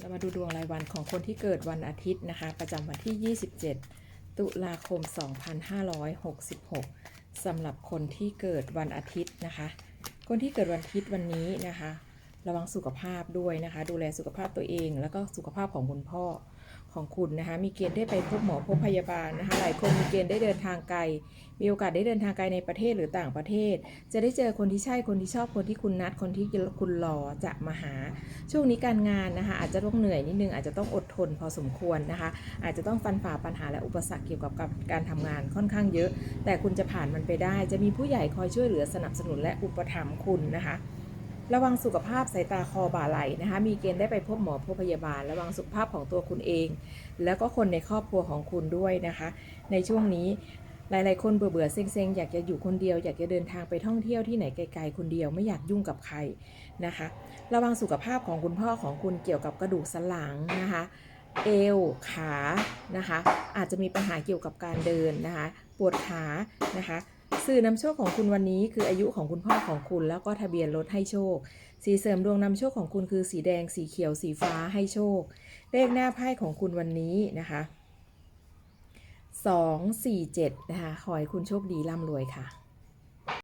เรามาดูดวงรายวันของคนที่เกิดวันอาทิตย์นะคะ ประจำวันที่ 27 ตุลาคม 2566สำหรับคนที่เกิดวันอาทิตย์นะคะ คนที่เกิดวันอาทิตย์วันนี้นะคะ ระวังสุขภาพด้วยนะคะ ดูแลสุขภาพตัวเอง แล้วก็สุขภาพของคุณพ่อของคุณนะคะ มีเกณฑ์ได้ไปพบหมอพบพยาบาลนะคะ หลายคนมีเกณฑ์ได้เดินทางไกล มีโอกาสได้เดินทางไกลในประเทศหรือต่างประเทศ จะได้เจอคนที่ใช่ คนที่ชอบ คนที่คุณนัด คนที่คุณรอจะมาหา ช่วงนี้การงานนะคะ อาจจะต้องเหนื่อยนิดนึง อาจจะต้องอดทนพอสมควรนะคะ อาจจะต้องฟันฝ่าปัญหาและอุปสรรคเกี่ยวกับการทำงานค่อนข้างเยอะ แต่คุณจะผ่านมันไปได้ จะมีผู้ใหญ่คอยช่วยเหลือสนับสนุนและอุปถัมภ์คุณนะคะ ระวังสุขภาพสายตาคอบ่าไหลนะคะ มีเกณฑ์ได้ไปพบหมอพบพยาบาล ระวังสุขภาพของตัวคุณเอง แล้วก็คนในครอบครัวของคุณด้วยนะคะ ในช่วงนี้หลายๆ คนเบื่อเบื่อเซ็งๆ อยากจะอยู่คนเดียว อยากจะเดินทางไปท่องเที่ยวที่ไหนไกลๆ คนเดียวไม่อยากยุ่งกับใครนะคะ ระวังสุขภาพของคุณพ่อของคุณเกี่ยวกับกระดูกสันหลังนะคะ เอวขานะคะ อาจจะมีปัญหาเกี่ยวกับการเดินนะคะ ปวดขานะคะ สื่อนำโชคของคุณวันนี้คืออายุของคุณพ่อของคุณ แล้วก็ทะเบียนรถให้โชค สีเสริมดวงนำโชคของคุณคือสีแดง สีเขียว สีฟ้าให้โชค เลขหน้าไพ่ของคุณวันนี้นะคะ2 4 7นะคะขอให้คุณโชคดีร่ำรวยค่ะ